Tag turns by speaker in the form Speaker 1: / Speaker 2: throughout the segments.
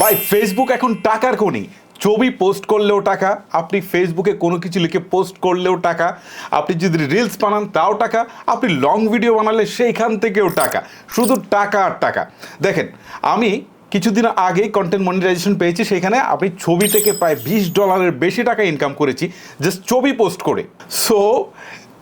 Speaker 1: ভাই ফেসবুক এখন টাকার খনি ছবি পোস্ট করলেও টাকা, আপনি ফেসবুকে কোনো কিছু লিখে পোস্ট করলেও টাকা, আপনি যদি রিলস বানান তাও টাকা, আপনি লং ভিডিও বানালে সেইখান থেকেও টাকা। শুধু টাকা আর টাকা। দেখেন, আমি কিছুদিন আগেই কন্টেন্ট মনিটাইজেশন পেয়েছি, সেখানে আপনি ছবি থেকে প্রায় বিশ ডলারের বেশি টাকা ইনকাম করেছি জাস্ট ছবি পোস্ট করে। সো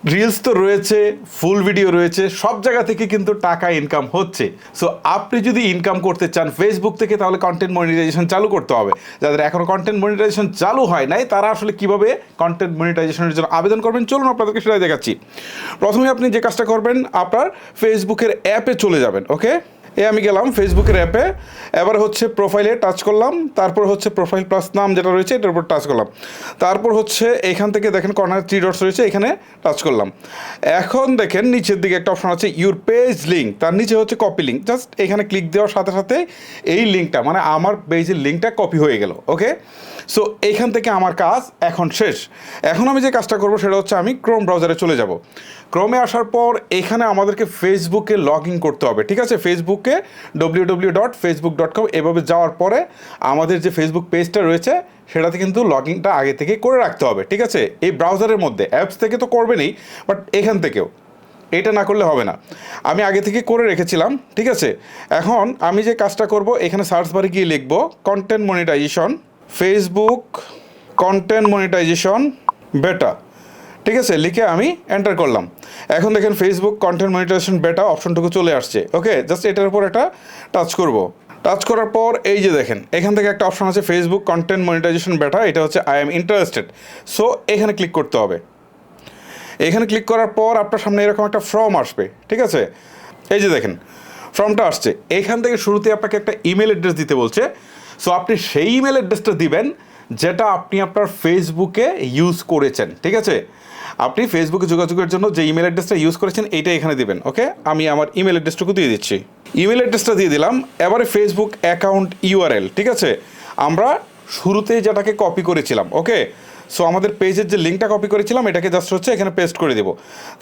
Speaker 1: রিলস তো রয়েছে ফুল ভিডিও রয়েছে, সব জায়গা থেকে কিন্তু টাকা ইনকাম হচ্ছে। সো আপনি যদি ইনকাম করতে চান ফেসবুক থেকে, তাহলে কন্টেন্ট মনিটাইজেশন চালু করতে হবে। যাদের এখনও কন্টেন্ট মনিটাইজেশন চালু হয় নাই, তারা আসলে কীভাবে কন্টেন্ট মনিটাইজেশনের জন্য আবেদন করবেন, চলুন আপনাদেরকে সেটাই দেখাচ্ছি। প্রথমে আপনি যে কাজটা করবেন, আপনার ফেসবুকের অ্যাপে চলে যাবেন ওকে এ আমি গেলাম ফেসবুকের অ্যাপে এবার হচ্ছে প্রোফাইলে টাচ করলাম। তারপর হচ্ছে প্রোফাইল প্লাস নাম যেটা রয়েছে, এটার উপর টাচ করলাম। তারপর হচ্ছে এখান থেকে দেখেন কর্নার থ্রি ডটস রয়েছে, এখানে টাচ করলাম। এখন দেখেন নিচের দিকে একটা অপশন আছে ইউর পেজ লিঙ্ক তার নিচে হচ্ছে কপি লিঙ্ক জাস্ট এখানে ক্লিক দেওয়ার সাথে সাথে এই লিঙ্কটা মানে আমার পেজের লিঙ্কটা কপি হয়ে গেল ওকে সো এইখান থেকে আমার কাজ এখন শেষ। এখন আমি যে কাজটা করব সেটা হচ্ছে আমি ক্রোম ব্রাউজারে চলে যাব। ক্রোমে আসার পর এখানে আমাদেরকে ফেসবুকে লগ ইন করতে হবে, ঠিক আছে? ফেসবুকে W W dot Facebook dot com এভাবে যাওয়ার পরে আমাদের যে ফেসবুক পেজটা রয়েছে, সেটাতে কিন্তু লগ ইনটা আগে থেকে করে রাখতে হবে, ঠিক আছে? এই ব্রাউজারের মধ্যে অ্যাপস থেকে তো করবেনই বাট এখান থেকেও। এটা না করলে হবে না। আমি আগে থেকে করে রেখেছিলাম, ঠিক আছে? এখন আমি যে কাজটা করব, এখানে সার্চ বারে গিয়ে লিখব content monetization Facebook content monetization beta ঠিক আছে, লিখে আমি এন্টার করলাম। এখন দেখেন ফেসবুক কন্টেন্ট মনিটাইজেশন বেটা অপশনটুকু চলে আসছে। ওকে জাস্ট এটার উপর একটা টাচ করব। টাচ করার পর এই যে দেখেন, এখান থেকে একটা অপশন আছে ফেসবুক কন্টেন্ট মনিটাইজেশন বেটা এটা হচ্ছে আই এম ইন্টারেস্টেড সো এখানে ক্লিক করতে হবে। এখানে ক্লিক করার পর আপনার সামনে এরকম একটা ফর্ম আসবে, ঠিক আছে? এই যে দেখেন ফর্মটা আসছে। এখান থেকে শুরুতে আপনাকে একটা ইমেল অ্যাড্রেস দিতে বলছে। সো আপনি সেই ইমেল অ্যাড্রেসটা দিবেন যেটা আপনি আপনার ফেসবুকে ইউজ করেছেন, ঠিক আছে? আপনি ফেসবুকে যোগাযোগের জন্য যে ইমেল অ্যাড্রেসটা ইউজ করেছেন এইটা এখানে দেবেন ওকে আমি আমার ইমেল অ্যাড্রেসটুকু দিয়ে দিচ্ছি। ইমেল অ্যাড্রেসটা দিয়ে দিলাম, এবারে ফেসবুক অ্যাকাউন্ট ইউআরএল ঠিক আছে? আমরা শুরুতে যেটাকে কপি করেছিলাম ওকে সো আমাদের পেজের যে লিঙ্কটা কপি করেছিলাম, এটাকে জাস্ট হচ্ছে এখানে পেস্ট করে দেবো।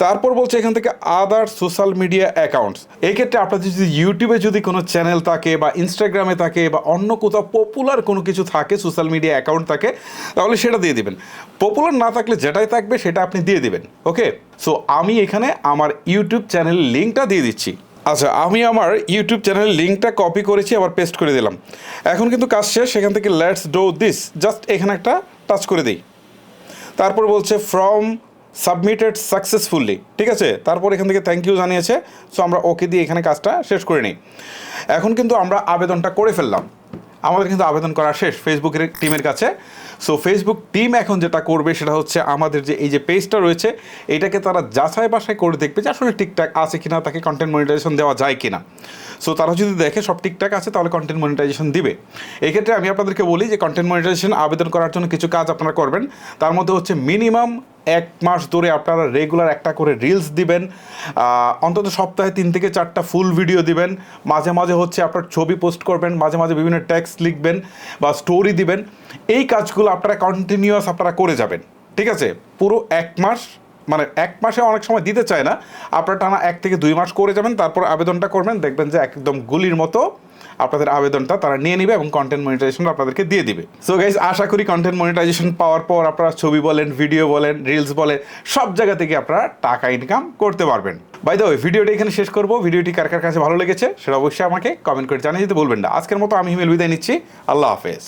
Speaker 1: তারপর বলছে এখান থেকে আদার সোশ্যাল মিডিয়া অ্যাকাউন্টস এই ক্ষেত্রে আপনাদের যদি ইউটিউবে যদি কোনো চ্যানেল থাকে বা ইনস্টাগ্রামে থাকে বা অন্য কোথাও পপুলার কোনো কিছু থাকে সোশ্যাল মিডিয়া অ্যাকাউন্ট থাকে, তাহলে সেটা দিয়ে দিবেন। পপুলার না থাকলে যেটাই থাকবে, সেটা আপনি দিয়ে দিবেন। ওকে সো আমি এখানে আমার ইউটিউব চ্যানেলের লিঙ্কটা দিয়ে দিচ্ছি। আচ্ছা আমি আমার ইউটিউব চ্যানেলের লিঙ্কটা কপি করেছি, আবার পেস্ট করে দিলাম। এখন কিন্তু কাজ শেষ সেখান থেকে লেটস ডো দিস জাস্ট এখানে একটা টাচ করে দিই। তারপর বলছে ফ্রম সাবমিটেড সাকসেসফুলি ঠিক আছে? তারপর এখান থেকে থ্যাংক ইউ জানিয়েছে। সো আমরা ওকে দিয়ে এখানে কাজটা শেষ করে নিই। এখন কিন্তু আমরা আবেদনটা করে ফেললাম। আমাদের কিন্তু আবেদন করা শেষ ফেসবুকের টিমের কাছে। সো ফেসবুক টিম এখন যেটা করবে সেটা হচ্ছে আমাদের যে এই যে পেজটা রয়েছে, এটাকে তারা যাচাই বাসায় করে দেখবে যে আসলে ঠিকঠাক আছে কিনা, তাকে কন্টেন্ট মনিটাইজেশন দেওয়া যায় কিনা। সো তারা যদি দেখে সব ঠিকঠাক আছে, তাহলে কন্টেন্ট মনিটাইজেশন দিবে। এক্ষেত্রে আমি আপনাদেরকে বলি যে কন্টেন্ট মনিটাইজেশন আবেদন করার জন্য কিছু কাজ আপনারা করবেন। তার মধ্যে হচ্ছে মিনিমাম এক মাস ধরে আপনারা রেগুলার একটা করে রিলস দিবেন অন্তত সপ্তাহে তিন থেকে চারটা ফুল ভিডিও দিবেন। মাঝে মাঝে হচ্ছে আপনার ছবি পোস্ট করবেন, মাঝে মাঝে বিভিন্ন ট্যাক্স লিখবেন বা স্টোরি দিবেন। এই কাজগুলো আপনারা কন্টিনিউয়াস আপনারা করে যাবেন, ঠিক আছে? পুরো এক মাস মানে এক মাসে অনেক সময় দিতে চায় না। আপনারা টানা এক থেকে দুই মাস করে যাবেন, তারপর আবেদনটা করবেন, দেখবেন যে একদম গুলির মতো আপনাদের আবেদনটা তারা নিয়ে নেবে এবং কন্টেন্ট মনিটাইজেশন আপনাদেরকে দিয়ে দিবে। সো গাইজ আশা করি কন্টেন্ট মনিটাইজেশন পাওয়ার পর আপনারা ছবি বলেন ভিডিও বলেন রিলস বলেন, সব জায়গা থেকে আপনারা টাকা ইনকাম করতে পারবেন। বাই দ্য ওয়ে ভিডিওটা এখানে শেষ করব। ভিডিওটি কার কার কাছে ভালো লেগেছে সেটা অবশ্যই আমাকে কমেন্ট করে জানিয়ে দিতে বলবেন না। আজকের মতো আমি হিমেল বিদায় নিচ্ছি। আল্লাহ হাফেজ।